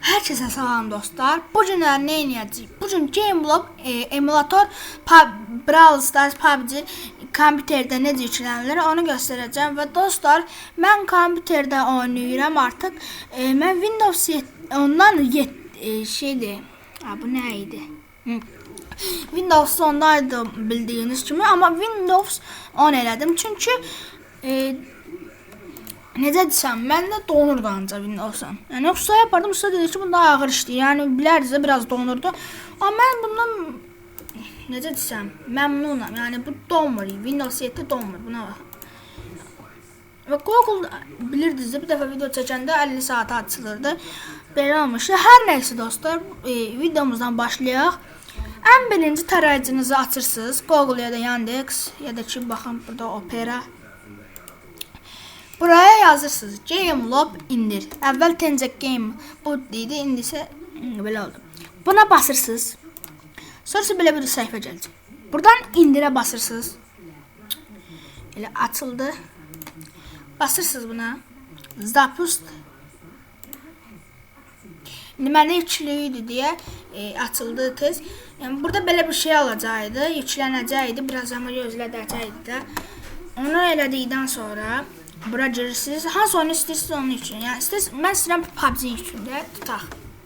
Herkese salam dostlar. Bu günler ne edəcəyik? Bu gün GameLob e, emulator pub, Brawl Stars PUBG kompüterdə necə yüklənilir onu göstərəcəm və dostlar mən kompüterdə oynayıram artıq. E, mən Windows 7 ondan 7 e, şeydir. Ha bu nə idi? Hı. Windows 10'daydı bildiğiniz kimi ama Windows 10 elədim çünkü e, necə desəm, məndə donurdu ancaq Windows-dan. Yəni usta yapardım, usta dedi ki, bu daha ağır işdir. Yəni bilərdiniz də biraz donurdu. Amma mən bundan necə desəm, məmnunam. Yəni bu donmur. Windows 7 donmur. Buna bax. Və Google bilirdiniz də bir dəfə video çəkəndə 50 saat açılırdı. Belə olmuşdu. Hər nəysə dostlar, e, videomuzdan başlayaq. Ən birinci tarayıcınızı açırsınız. Google ya da Yandex ya da ki baxın burada Opera Buraya yazırsınız. Gamelob indir. Əvvəl Tencent Game bu idi, indi isə hmm, belə oldu. Buna basırsınız. Sonra belə bir səhifə gələcək. Buradan indirə basırsınız. Elə açıldı. Basırsınız buna. Zapust. İndi məndə yüklü idi deyə e, açıldı tez. Yəni burada belə bir şey olacaqdı, yüklənəcəkdi, biraz amma gözlədəcəkdi də. Onu elədikdən sonra bura girirsiniz. Hansı oyunu istəyirsiniz onun üçün. Yəni istəyirsiniz, mən istəyirəm PUBG üçün də tutaq.